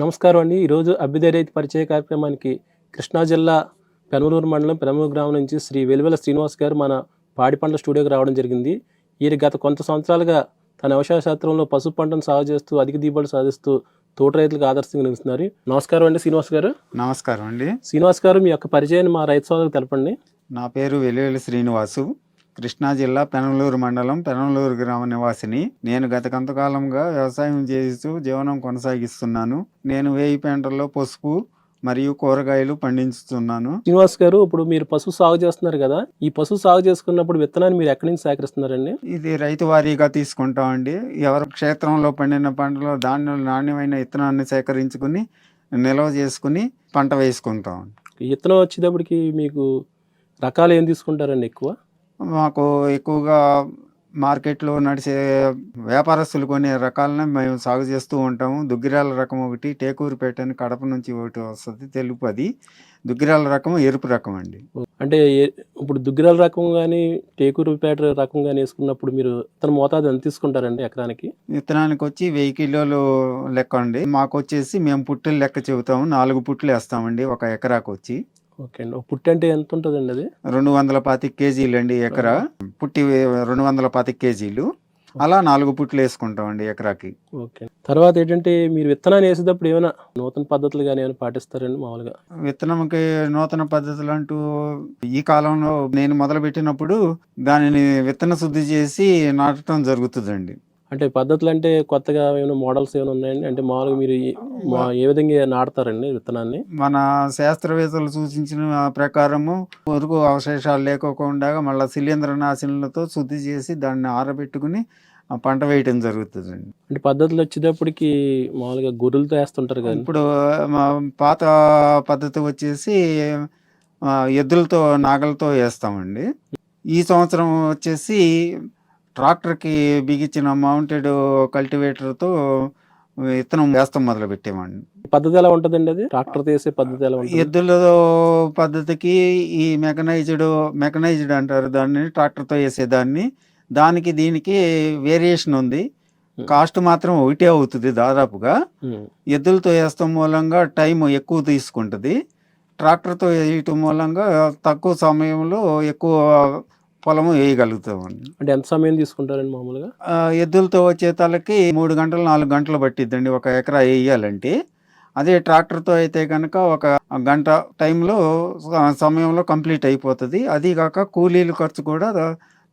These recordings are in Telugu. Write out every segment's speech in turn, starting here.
నమస్కారం అండి. ఈరోజు అభ్యుదయ రైతు పరిచయ కార్యక్రమానికి కృష్ణా జిల్లా పెనమలూరు మండలం పెనమలూరు గ్రామం నుంచి శ్రీ వెలువెల శ్రీనివాస్ గారు మన పాడి పంటల స్టూడియోకి రావడం జరిగింది. వీరు గత కొంత సంవత్సరాలుగా తన వ్యవసాయ శాస్త్రంలో పసుపు పంటను సాగు చేస్తూ అధిక దిగుబడి సాధిస్తూ తోట రైతులకు ఆదర్శంగా నిలుస్తున్నారు. నమస్కారం అండి శ్రీనివాస్ గారు. నమస్కారం అండి. శ్రీనివాస్ గారు మీ యొక్క పరిచయాన్ని మా రైతు సోదరులకు తెలపండి. నా పేరు వెలువెల్లి శ్రీనివాసు. కృష్ణా జిల్లా పెనమలూరు మండలం పెనమలూరు గ్రామ నివాసిని. నేను గత కొంతకాలంగా వ్యవసాయం చేస్తూ జీవనం కొనసాగిస్తున్నాను. నేను వేయి పెంటల్లో పసుపు మరియు కూరగాయలు పండించుతున్నాను. శ్రీనివాస్ గారు ఇప్పుడు మీరు పశువు సాగు చేస్తున్నారు కదా ఈ పశువు సాగు చేసుకున్నప్పుడు విత్తనాన్ని మీరు ఎక్కడి నుంచి సేకరిస్తున్నారండి? ఇది రైతు వారీగా తీసుకుంటామండి ఎవరి క్షేత్రంలో పండిన పంటలో ధాన్యం నాణ్యమైన విత్తనాన్ని సేకరించుకుని నిల్వ చేసుకుని పంట వేసుకుంటాం. ఈ విత్తనం వచ్చేటప్పటికి మీకు రకాలు ఏం తీసుకుంటారండి ఎక్కువ? మాకు ఎక్కువగా మార్కెట్లో నడిచే వ్యాపారస్తులు కొనే రకాలను మేము సాగు చేస్తూ ఉంటాము. దుగ్గిరాల రకం ఒకటి టేకూరుపేట అని కడప నుంచి ఒకటి వస్తుంది తెలుపు అది. దుగ్గిరాల రకం ఎరుపు రకం అండి. అంటే ఇప్పుడు దుగ్గిరాల రకం కానీ టేకూరుపేట రకం కానీ వేసుకున్నప్పుడు మీరు తన మోతాదు ఎంత తీసుకుంటారండి ఎకరానికి? విత్తనానికి వచ్చి వెయ్యి కిలోలు లెక్క అండి. మాకు వచ్చేసి మేము పుట్టెలు లెక్క చెబుతాము. నాలుగు పుట్లు వేస్తామండి ఒక ఎకరాకు వచ్చి ఓకే అండి. పుట్టి అంటే ఎంత ఉంటుందండి అది? రెండు వందల పాతిక కేజీలు అండి ఎకరా. పుట్టి రెండు వందల పాతిక కేజీలు. అలా నాలుగు పుట్లు వేసుకుంటామండి ఎకరాకి. ఓకే. తర్వాత ఏంటంటే మీరు విత్తనాన్ని వేసేటప్పుడు ఏమైనా నూతన పద్ధతులు కానీ ఏమైనా పాటిస్తారండి మామూలుగా? విత్తనంకి నూతన పద్ధతులు అంటూ ఈ కాలంలో నేను మొదలు పెట్టినప్పుడు దానిని విత్తన శుద్ధి చేసి నాటడం జరుగుతుందండి. అంటే పద్ధతులు అంటే కొత్తగా ఏమైనా మోడల్స్ ఏమైనా ఉన్నాయండి? అంటే మామూలుగా మీరు ఏ విధంగా నాటుతారండి విత్తనాన్ని? మన శాస్త్రవేత్తలు సూచించిన ప్రకారము పురుగు అవశేషాలు లేకోకుండా మళ్ళీ శిలీంద్ర నాశనలతో శుద్ధి చేసి దాన్ని ఆరబెట్టుకుని పంట వేయటం జరుగుతుందండి. అంటే పద్ధతులు వచ్చేటప్పటికి మామూలుగా గొర్రెలతో వేస్తుంటారు కదా. ఇప్పుడు మా పాత పద్ధతి వచ్చేసి ఎద్దులతో నాగలతో వేస్తామండి. ఈ సంవత్సరం వచ్చేసి ట్రాక్టర్కి బిగించిన మౌంటెడ్ కల్టివేటర్తో విత్తనం వేస్తాం మొదలు పెట్టామండి పద్ధతి ఎలా ఉంటుందండి అది? ట్రాక్టర్ వేసే పద్ధతి ఎలా ఉంటుంది? ఎద్దుల పద్ధతికి ఈ మెకనైజ్డ్ మెకనైజ్డ్ అంటారు దాన్ని ట్రాక్టర్తో వేసేదాన్ని దానికి దీనికి వేరియేషన్ ఉంది. కాస్ట్ మాత్రం ఒకటే అవుతుంది దాదాపుగా. ఎద్దులతో వేస్తాం మూలంగా టైం ఎక్కువ తీసుకుంటుంది. ట్రాక్టర్తో వేయటం మూలంగా తక్కువ సమయంలో ఎక్కువ పొలము వేయగలుగుతామండి. అంటే ఎంత సమయం తీసుకుంటారండి మామూలుగా? ఎద్దులతో వచ్చే తలకి మూడు గంటలు నాలుగు గంటలు పట్టిద్దండి ఒక ఎకరా వేయాలంటే. అదే ట్రాక్టర్తో అయితే కనుక ఒక గంట టైంలో సమయంలో కంప్లీట్ అయిపోతుంది. అది కాక కూలీల ఖర్చు కూడా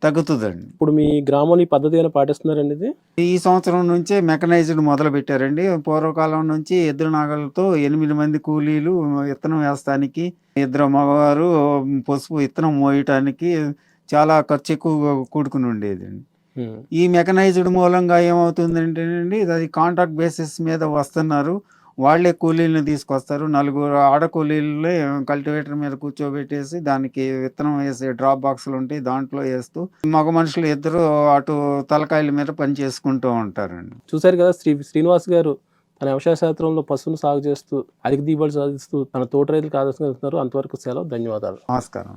తగ్గుతుందండి. ఇప్పుడు మీ గ్రామంలో ఈ పద్ధతి ఏమైనా పాటిస్తున్నారండి ఇది? ఈ సంవత్సరం నుంచే మెకనైజ్డ్ మొదలు పెట్టారండి పూర్వకాలం నుంచి ఎద్దుల నాగలతో ఎనిమిది మంది కూలీలు విత్తనం వేస్తానికి ఇద్దరు మగవారు పసుపు విత్తనం మోయటానికి చాలా ఖర్చు ఎక్కువ కూడుకుని ఉండేదండి. ఉమ్. ఈ మెకనైజ్డ్ మూలంగా ఏమవుతుందంటే అండి అది కాంట్రాక్ట్ బేసిస్ మీద వస్తున్నారు. వాళ్ళే కూలీలను తీసుకొస్తారు. నలుగురు ఆడ కూలీలే కల్టివేటర్ మీద కూర్చోబెట్టేసి దానికి విత్తనం వేసే డ్రాప్ బాక్సులు ఉంటాయి దాంట్లో వేస్తూ మగ మనుషులు ఇద్దరు అటు తలకాయల మీద పని చేసుకుంటూ ఉంటారండి. చూశారు కదా శ్రీ శ్రీనివాస్ గారు తన వ్యవసాయ శాస్త్రంలో పశువును సాగు చేస్తూ అధిక దిగుబడి సాధిస్తూ తన తోట రైతులకు ఆదర్శంగా ఇస్తున్నారు అంతవరకు సెలవు ధన్యవాదాలు. నమస్కారం.